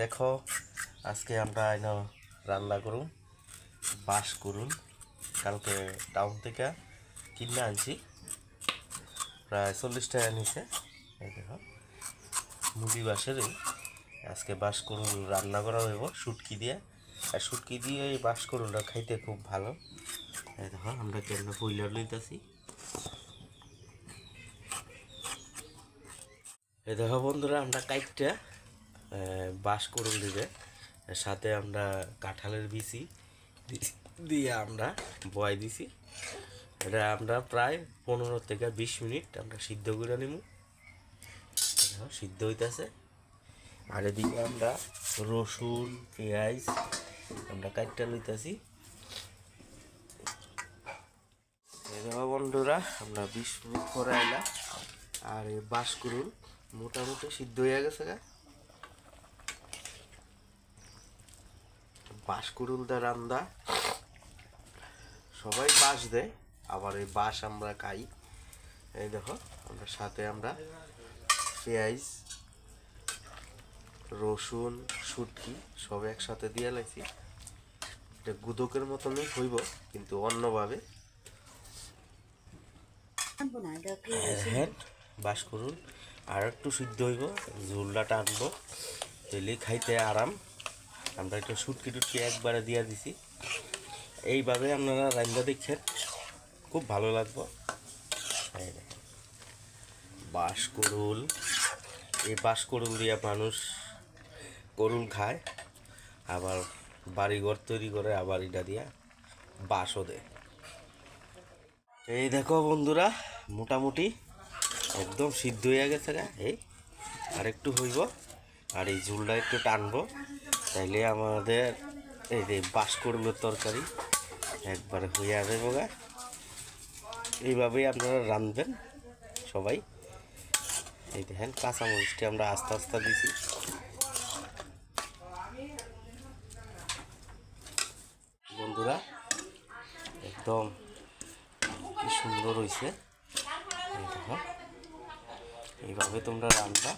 দেখো, আজকে আমরা এন রান্না করুন, বাস করুন, কালকে টাউন থেকে কিনে আনছি। প্রায় চল্লিশ টাকা নিছে। এই দেখো মুরগি বাসেরই আজকে বাস করুন, রান্না করা হইব, শুটকি দিয়ে। আর শুটকি দিয়ে এই বাস করুনটা খাইতে খুব ভালো। এই দেখো, আমরা কেমন পইলার নিতেছি এই দেখো বন্ধুরা, আমরা কাইটটা বাস করুন দিবে। সাথে আমরা কাঁঠালের বিচি দিয়ে আমরা বয় দিছি। এটা আমরা প্রায় পনেরো থেকে বিশ মিনিট আমরা সিদ্ধ করে নিব সিদ্ধ হইতেছে। আর এদিকে আমরা রসুন, পেঁয়াজ আমরা কাটটা লইতেছি। বন্ধুরা, আমরা বিশ মিনিট পরে আইলাম। আর বাস করুন মোটামুটি সিদ্ধ হয়ে গেছে গা। বাঁশ কুড়ুলদা রান্দা। সবাই বাঁশ দেয় আবার এই বাঁশ আমরা খাই। এই দেখো আমরা সাথে আমরা পেঁয়াজ রসুন শুটকি সব একসাথে দিয়ে লাইছি। এটা গুদকের মতনই হইব কিন্তু অন্যভাবে। হ্যাঁ বাস করুন আর একটু সিদ্ধ হইব ঝোলটা টানবো তেলে খাইতে আরাম। আমরা একটু সুটকি টুটকি একবারে দিয়ে দিছি। এইভাবে আপনারা রান্না দেখছেন। খুব ভালো লাগবো। বাঁশ করুল এই বাঁশ করুল দিয়ে মানুষ করুল খায়। আবার বাড়িঘর তৈরি করে আবার এটা দিয়া বাঁশও দেয়। এই দেখো বন্ধুরা, মোটামুটি একদম সিদ্ধ হয়ে গেছে গা। এই আর একটু হইব। আর এই ঝুলটা একটু টানবো। তাইলে আমাদের এই যে বাস করল তরকারি একবারে হয়ে যাবে গা এইভাবেই আপনারা রাঁধবেন সবাই। এই দেখেন, কাঁচামরিচটি আমরা আস্তে আস্তে দিছি। বন্ধুরা, একদম কি সুন্দর হয়েছে এইভাবে তোমরা রান্না